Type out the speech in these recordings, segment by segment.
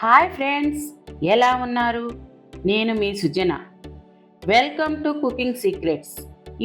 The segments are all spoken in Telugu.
హాయ్ ఫ్రెండ్స్ ఎలా ఉన్నారు? నేను మీ Sujana. Welcome to cooking secrets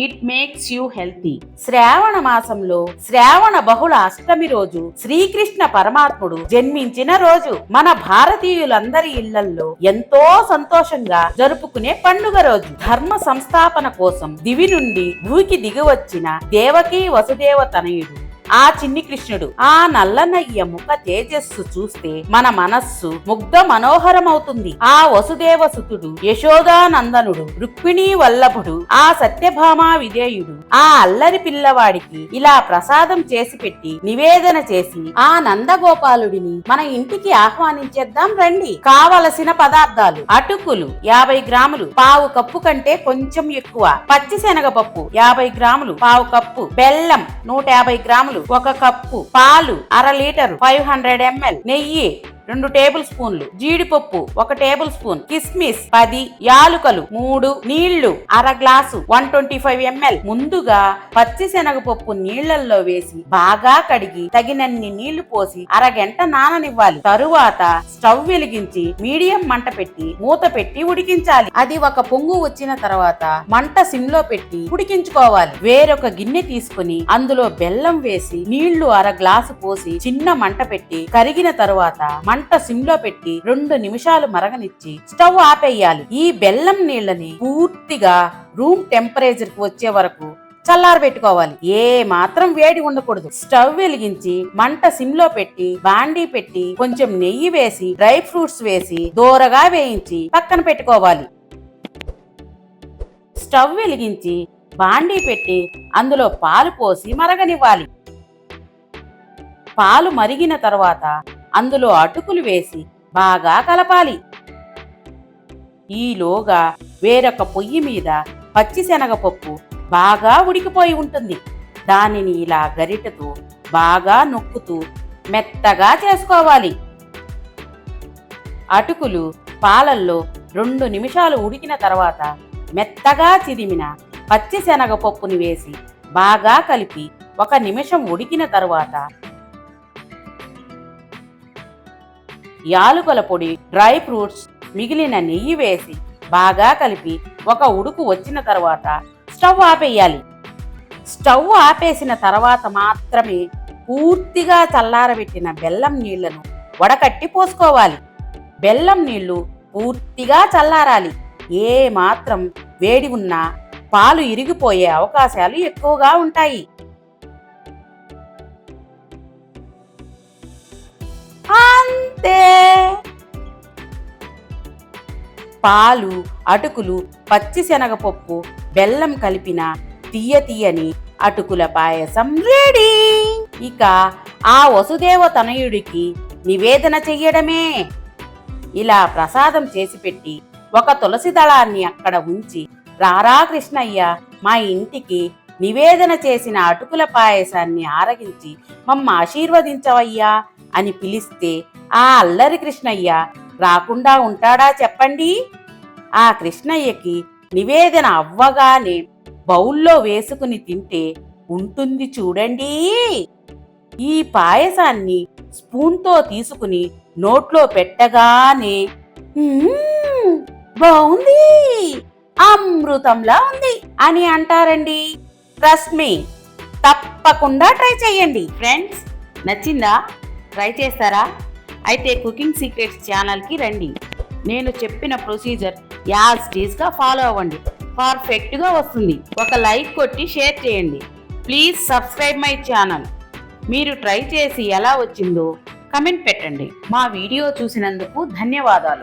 it makes you healthy Shravana మాసంలో శ్రావణ బహుళ అష్టమి రోజు శ్రీకృష్ణ పరమాత్ముడు జన్మించిన రోజు. మన భారతీయులందరి ఇళ్ళల్లో ఎంతో సంతోషంగా జరుపుకునే పండుగ రోజు. ధర్మ సంస్థాపన కోసం దివి నుండి భూకి దిగివచ్చిన దేవకీ వసుదేవ తనయుడు. ఆ చిన్ని కృష్ణుడు ఆ నల్లనయ్య ముఖ తేజస్సు చూస్తే మన మనస్సు ముగ్ధ మనోహరమవుతుంది. ఆ వసుదేవ సుతుడు యశోదానందనుడు రుక్మిణీ వల్లభుడు ఆ సత్యభామా విధేయుడు ఆ అల్లరి పిల్లవాడికి ఇలా ప్రసాదం చేసి పెట్టి నివేదన చేసి ఆ నందగోపాలుడిని మన ఇంటికి ఆహ్వానించేద్దాం రండి. కావలసిన పదార్థాలు అటుకులు యాభై గ్రాములు పావు కప్పు కంటే కొంచెం ఎక్కువ పచ్చి శనగపప్పు యాభై గ్రాములు పావు కప్పు బెల్లం నూట యాభై గ్రాములు ఒక కప్పు పాలు అర లీటరు ఫైవ్ హండ్రెడ్ ఎంఎల్ నెయ్యి రెండు టేబుల్ స్పూన్లు జీడిపప్పు ఒక టేబుల్ స్పూన్ కిస్మిస్ పది యాలుకలు మూడు నీళ్ళు అర glass one twenty five ML. ముందుగా పచ్చి శనగపప్పు నీళ్ళలో వేసి బాగా కడిగి తగినన్ని నీళ్ళు పోసి అరగంట నాననివ్వాలి. తరువాత స్టవ్ వెలిగించి మీడియం మంట పెట్టి మూత పెట్టి ఉడికించాలి. అది ఒక పొంగు వచ్చిన తర్వాత మంట సిమ్లో పెట్టి ఉడికించుకోవాలి. వేరొక గిన్నె తీసుకుని అందులో బెల్లం వేసి నీళ్ళు అర గ్లాసు పోసి చిన్న మంట పెట్టి కరిగిన తరువాత మంట మంట సిమ్లో పెట్టి రెండు నిమిషాలు మరగనిచ్చి స్టవ్ ఆపేయాలి. ఈ బెల్లం నీళ్ళని పూర్తిగా రూమ్ టెంపరేచర్కు వచ్చే వరకు చల్లారబెట్టుకోవాలి ఏ మాత్రం వేడి ఉండకూడదు. స్టవ్ వెలిగించి మంట సిమ్లో పెట్టి బాండీ పెట్టి కొంచెం నెయ్యి వేసి డ్రై ఫ్రూట్స్ వేసి దూరగా వేయించి పక్కన పెట్టుకోవాలి. స్టవ్ వెలిగించి బాండీ పెట్టి అందులో పాలు పోసి మరగనివ్వాలి. పాలు మరిగిన తర్వాత అందులో అటుకులు వేసి బాగా కలపాలి. ఈలోగా వేరొక పొయ్యి మీద పచ్చిశనగపప్పు బాగా ఉడికిపోయి ఉంటుంది. దానిని ఇలా గరిటతో బాగా నొక్కుతూ మెత్తగా చేసుకోవాలి. అటుకులు పాలల్లో రెండు నిమిషాలు ఉడికిన తర్వాత మెత్తగా చిదిమిన పచ్చిశనగపప్పుని వేసి బాగా కలిపి ఒక నిమిషం ఉడికిన తరువాత యాలుకల పొడి డ్రై ఫ్రూట్స్ మిగిలిన నెయ్యి వేసి బాగా కలిపి ఒక ఉడుకు వచ్చిన తర్వాత స్టవ్ ఆపేయాలి. స్టవ్ ఆపేసిన తర్వాత మాత్రమే పూర్తిగా చల్లారబెట్టిన బెల్లం నీళ్ళను వడకట్టి పోసుకోవాలి. బెల్లం నీళ్ళు పూర్తిగా చల్లారాలి. ఏ మాత్రం వేడి ఉన్నా పాలు ఇరిగిపోయే అవకాశాలు ఎక్కువగా ఉంటాయి. అంతే పాలు అటుకులు పచ్చిశనగపప్పు బెల్లం కలిపిన తీయ తీయని అటుకుల పాయసం రెడీ. ఇక ఆ వసుదేవ తనయుడికి నివేదన చెయ్యడమే. ఇలా ప్రసాదం చేసి పెట్టి ఒక తులసి దళాన్ని అక్కడ ఉంచి రారా కృష్ణయ్య మా ఇంటికి నివేదన చేసిన అటుకుల పాయసాన్ని ఆరగించి మమ్మ ఆశీర్వదించవయ్యా అని పిలిస్తే ఆ అల్లరి కృష్ణయ్య రాకుండా ఉంటాడా చెప్పండి? ఆ కృష్ణయ్యకి నివేదన అవ్వగానే బౌల్లో వేసుకుని తింటే ఉంటుంది చూడండి. ఈ పాయసాన్ని స్పూన్తో తీసుకుని నోట్లో పెట్టగానే బాగుంది అమృతంలా ఉంది అని అంటారండి. ట్రస్ట్ మీ తప్పకుండా ట్రై చేయండి. ఫ్రెండ్స్ నచ్చిందా? ట్రై చేస్తారా? అయితే కుకింగ్ సీక్రెట్స్ ఛానల్కి రండి. నేను చెప్పిన ప్రొసీజర్ యాజ్గా ఫాలో అవ్వండి. పర్ఫెక్ట్గా వస్తుంది. ఒక లైక్ కొట్టి షేర్ చేయండి. Please subscribe my channel. మీరు ట్రై చేసి ఎలా వచ్చిందో కమెంట్ పెట్టండి. మా వీడియో చూసినందుకు ధన్యవాదాలు.